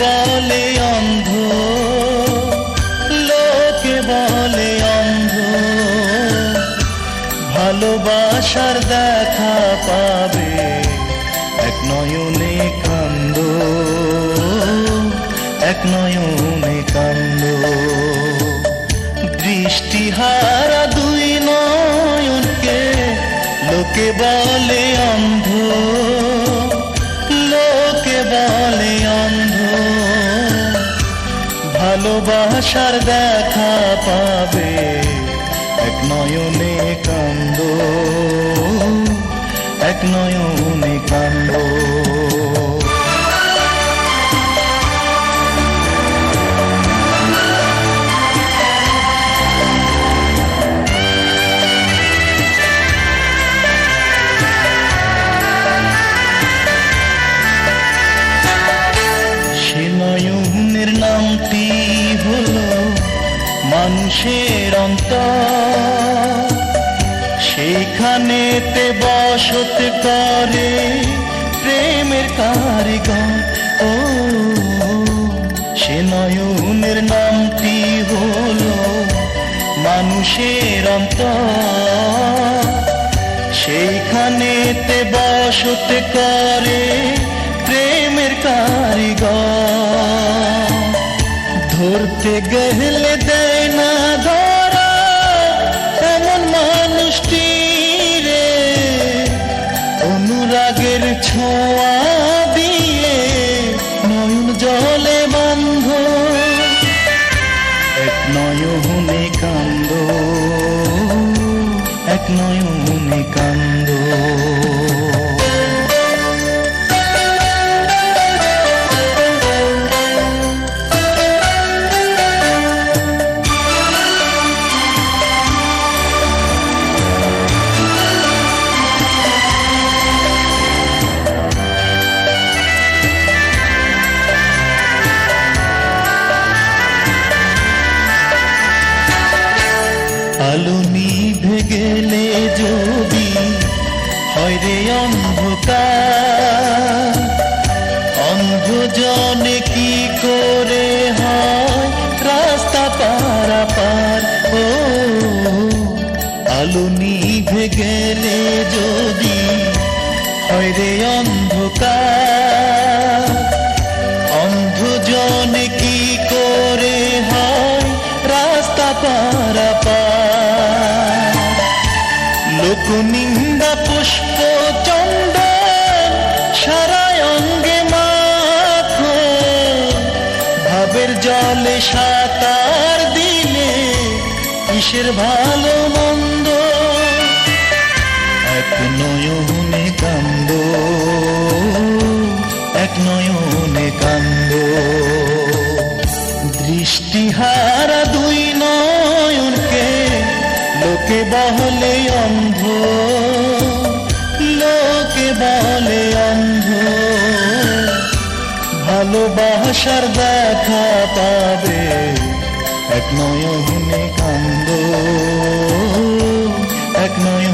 বলে অন্ধ, লোকে বলে অন্ধ। ভালোবাসার দেখা পাবে এক নয়নে কান্দ, এক নয়নে কান্দ। দৃষ্টিহারা দুই নয়নকে লোকে বলে অন্ধ, লোকে বলে অন্ধ। ভালোবাসার দেখা পাবে। এক নয়নে কান্দ এক নয়নে কান্দ। মানুষের অন্তর, সেইখানেতে বসত করে প্রেমের কারিগর। ও, সে নয়নের নামটি হলো মানুষের অন্তর। সেইখানেতে বসত করে প্রেমের কারিগর। ধরতে গেলে দেয় ছোঁয়া দিয়ে নয়ন জলে বন্ধ। এক নয়নে কান্দ এক নয়নে কান্দ। হয় রে অন্ধকার। অন্ধজনে কি করে হয়? রাস্তা পারা পারাপার। ও, আলো নিভে গেলে যদি হয় রে অন্ধকার। অন্ধজনে কি করে হয়? রাস্তা পারাপার। লোক নিন্দা পুষ্প চন্দন সারায় অঙ্গে মাখো। ভাবের জলে সাঁতার দিলে কিসের ভালো মন্দ? এক নয়নে কান্দ, এক নয়নে কান্দ। দৃষ্টিহারা দুই লোকে বহলে অন্ধ লোকে বলে অন্ধ। ভালোবাসার দেখা পাবে এক নয়নে কান্দ এক নয়